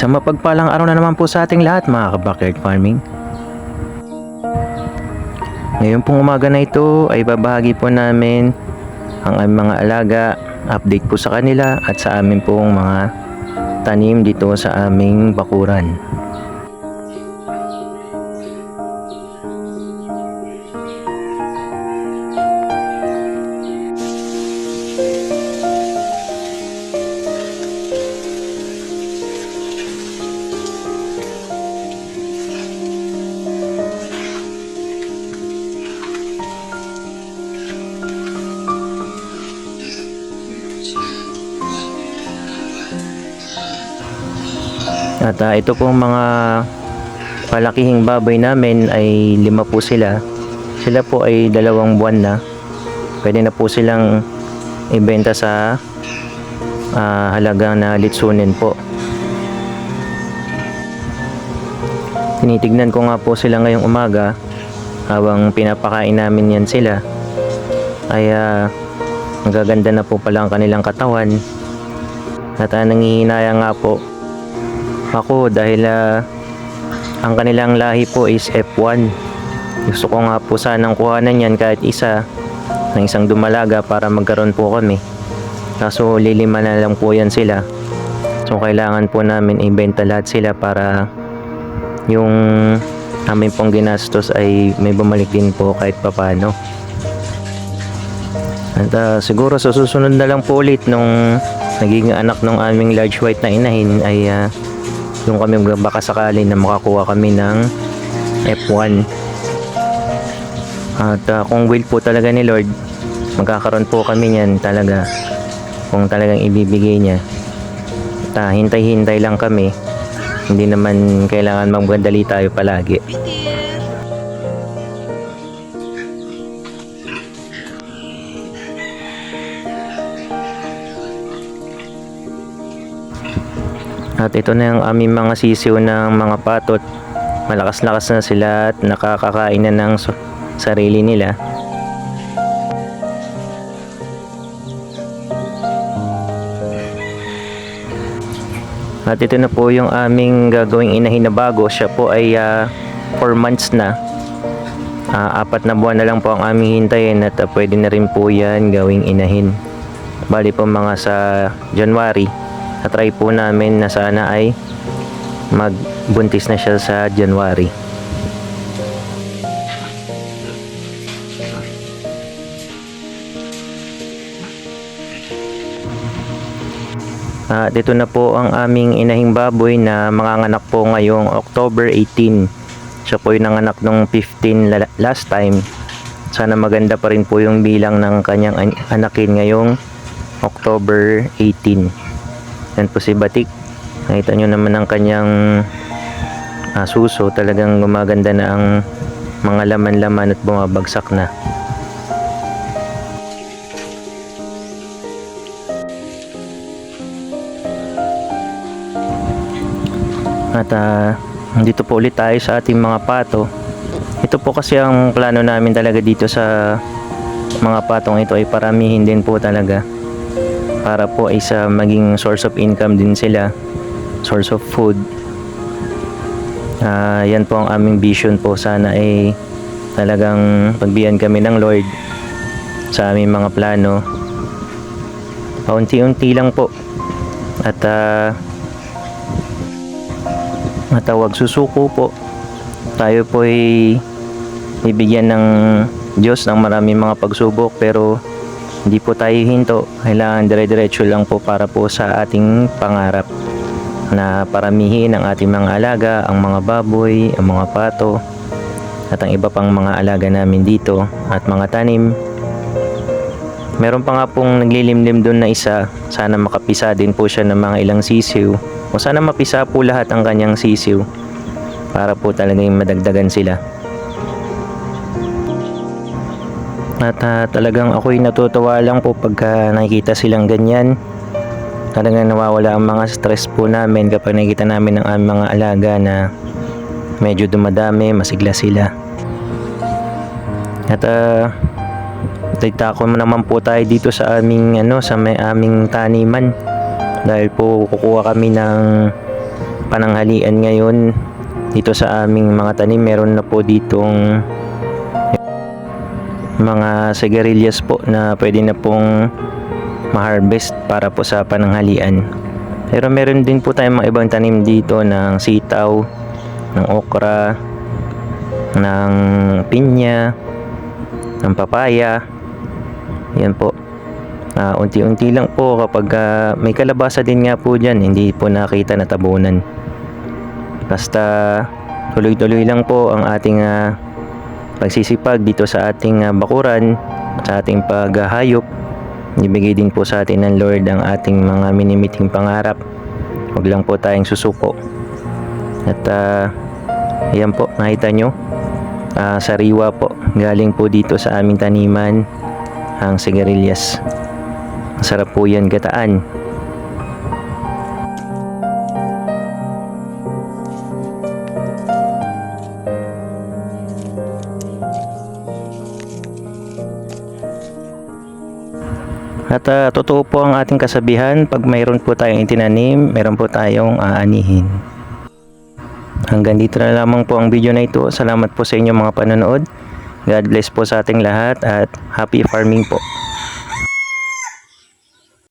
Isang mapagpalang araw na naman po sa ating lahat mga ka-backyard farming. Ngayon pong umaga na ito ay babahagi po namin ang aming mga alaga, update po sa kanila at sa amin pong mga tanim dito sa aming bakuran. At ah, ito pong mga palakihing baboy namin ay lima po sila. Sila po ay dalawang buwan na. Pwede na po silang ibenta sa ah, halagang na litsunin po. Tinitignan ko nga po sila ngayong umaga habang pinapakain namin yan sila. Ay ah, magaganda na po pala ang kanilang katawan. At uh, nangihinaya nga po ako dahil ah, ang kanilang lahi po is F1. Gusto ko nga po sanang kuhanan yan kahit isa ng isang dumalaga para magkaroon po kami. Kaso lilima na lang po yan sila. So kailangan po namin ibenta lahat sila para yung amin pong ginastos ay may bumalik din po kahit papano. At ah, siguro sa susunod na lang po ulit nung naging anak ng aming large white na inahin ay ah, yung kami baka sakali na makakuha kami ng F1 at ah, kung will po talaga ni Lord magkakaroon po kami niyan talaga. Kung talagang ibibigay niya. At ah, hintay-hintay lang kami. Hindi naman kailangan magmadali tayo palagi At ito na yung aming mga sisiw ng mga patot. Malakas-lakas na sila at nakakakain na ng sarili nila. At ito na po yung aming gagawing inahin na bago. Siya po ay 4 months na. Ah, apat na buwan na lang po ang aming hintayin at ah, pwede na rin po yan gawing inahin. Bali po mga sa January na-try po namin na sana ay magbuntis na siya sa January. At ito na po ang aming inahing baboy na manganganak po ngayong October 18. Siya po yung nanganak nung 15 la- last time. Sana maganda pa rin po yung bilang ng kanyang an- anakin ngayong October 18. Yan po si Batik. Nakita nyo naman ang kanyang ah, suso. Talagang gumaganda na ang mga laman-laman at bumabagsak na. At ah, dito po ulit tayo sa ating mga pato. Ito po kasi ang plano namin talaga dito sa mga patong ito ay paramihin din po talaga para po ay sa maging source of income din sila source of food. Ah, yan po ang aming vision po. Sana ay talagang pagbiyan kami ng Lord sa aming mga plano. Paunti-unti lang po. At ah, matawag susuko po. Tayo po ay bibigyan ng Diyos ng maraming mga pagsubok pero hindi po tayo hinto. Kailangan dire-diretso lang po para po sa ating pangarap na paramihin ang ating mga alaga, ang mga baboy, ang mga pato, at ang iba pang mga alaga namin dito at mga tanim. Meron pa nga pong naglilimlim doon na isa. Sana makapisa din po siya ng mga ilang sisiw. O sana mapisa po lahat ang kanyang sisiw para po talagang madagdagan sila. At ah, talagang ako'y natutuwa lang po pagka nakikita silang ganyan. Talagang nawawala ang mga stress po namin kapag nakikita namin ang aming mga alaga na medyo dumadami, masigla sila. At uh, ko naman po tayo dito sa aming ano sa may aming taniman dahil po kukuha kami ng pananghalian ngayon dito sa aming mga tanim. Meron na po ditong mga sigarilyas po na pwede na pong ma-harvest para po sa pananghalian. Pero meron din po tayong mga ibang tanim dito ng sitaw, ng okra, ng pinya, ng papaya. Yan po. Ah, unti-unti lang po kapag ah, may kalabasa din nga po dyan, hindi po nakita na tabunan. Basta tuloy-tuloy lang po ang ating ah, pagsisipag dito sa ating ah, bakuran, sa ating paghahayop. Ibigay din po sa atin ng Lord ang ating mga minimiting pangarap. Huwag lang po tayong susuko. At ah, ayan po, nakita nyo. Ah, sariwa po. Galing po dito sa aming taniman ang sigarilyas. Masarap po yan gataan. At ah, totoo po ang ating kasabihan, pag mayroon po tayong itinanim, meron po tayong aanihin. Hanggang dito na lamang po ang video na ito. Salamat po sa inyong mga panonood. God bless po sa ating lahat at happy farming po.